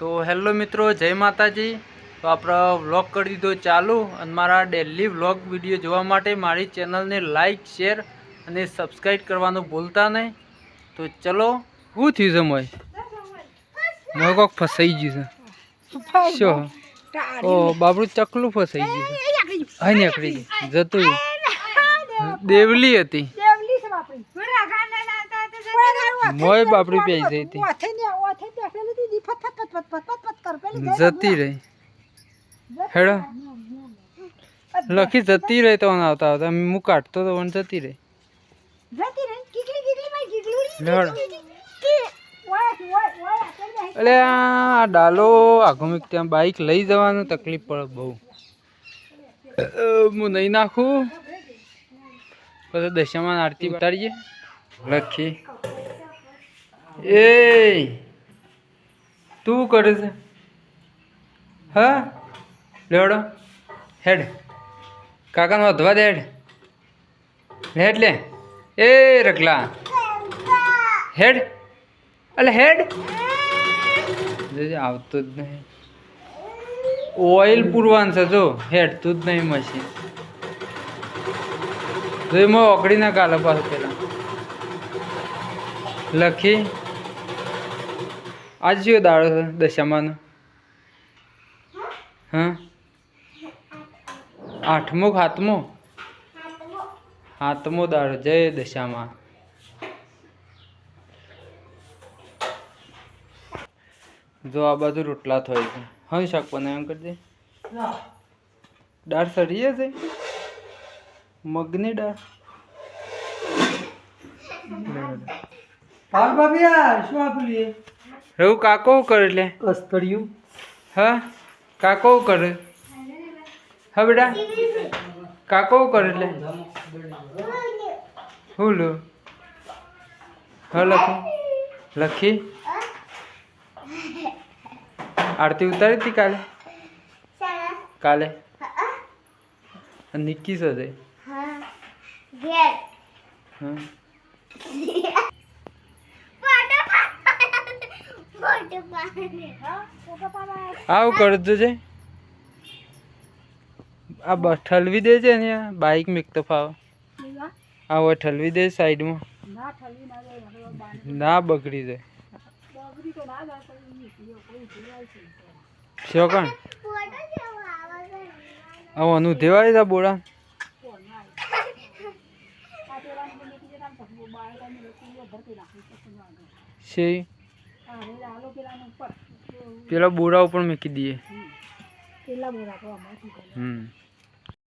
તો હેલો મિત્રો જય માતાજી તો આપણે વ્લોગ કરી દીધો ચાલુ અને મારા ડેલી વ્લોગ વીડિયો જોવા માટે મારી ચેનલને લાઇક શેર અને સબસ્ક્રાઈબ કરવાનું ભૂલતા નહીં તો ચલો શું થયું છે મોય મોય કોક ફસાઈ ગયું છે શું ઓ બાબરું ચકલું ફસાઈ ગયું છે હા નીકળી ગયું જતું દેવલી હતી મોય બાપડી પેઈ જઈ હતી. જતી રહી. હેડો. લખી જતી રહી તો આવતા આવતા હું કાઢતો તો પણ જતી રહી. લેવડો એટલે આ ડાલો આઘો મીક ત્યાં બાઈક લઈ જવાનું તકલીફ પડે બહુ. હું નહીં નાખું. પછી દશામાં આરતી ઉતારીએ. લખી એ તું કરે છે? હા? લેવડો, હેડ. કાકાનો વધવા દે, હેડ. હેડ, લે. એ રકલા હેડ. અલે, હેડ. આવતો જ નહીં. ઓઇલ પૂરવાનું છે, જો. હેડતું જ નહીં મશીન જો એમાં ઓગળી ના કાલે પાછું પેલા લખી. આજ કયો દાડો છે દશામાનો. હા? આઠમો ખાતમો હાથમો? દાડો. જય દશામાં. જો આ બાજુ રોટલા થાય છે. હવે શાક બનાવ એમ કરજે દાળ સડીએ છે મગની દાળ? પાલ બાબિયા શું આપેલી રઘુ કાકો શું કરે એટલે? અસ્તરિયું હા? કાકો શું કરે? હા બેટા? કાકો શું કરે એટલે? હું લો? હા લખો. લખી. આરતી ઉતારી હતી કાલે? કાલે? નિક્કી સાથે? હા. આવું કરજો છે? આ બસ ઠલવી દે છે ને બાઈક મેકતો ફાવ આ હવે ઠલવી દે સાઈડમાં. ના બગડી જાય. શોકણ હવે અનુ દેવાય તા બોડા છે પેલા બોરા ઉપર મૂકી દઈએ. હમ.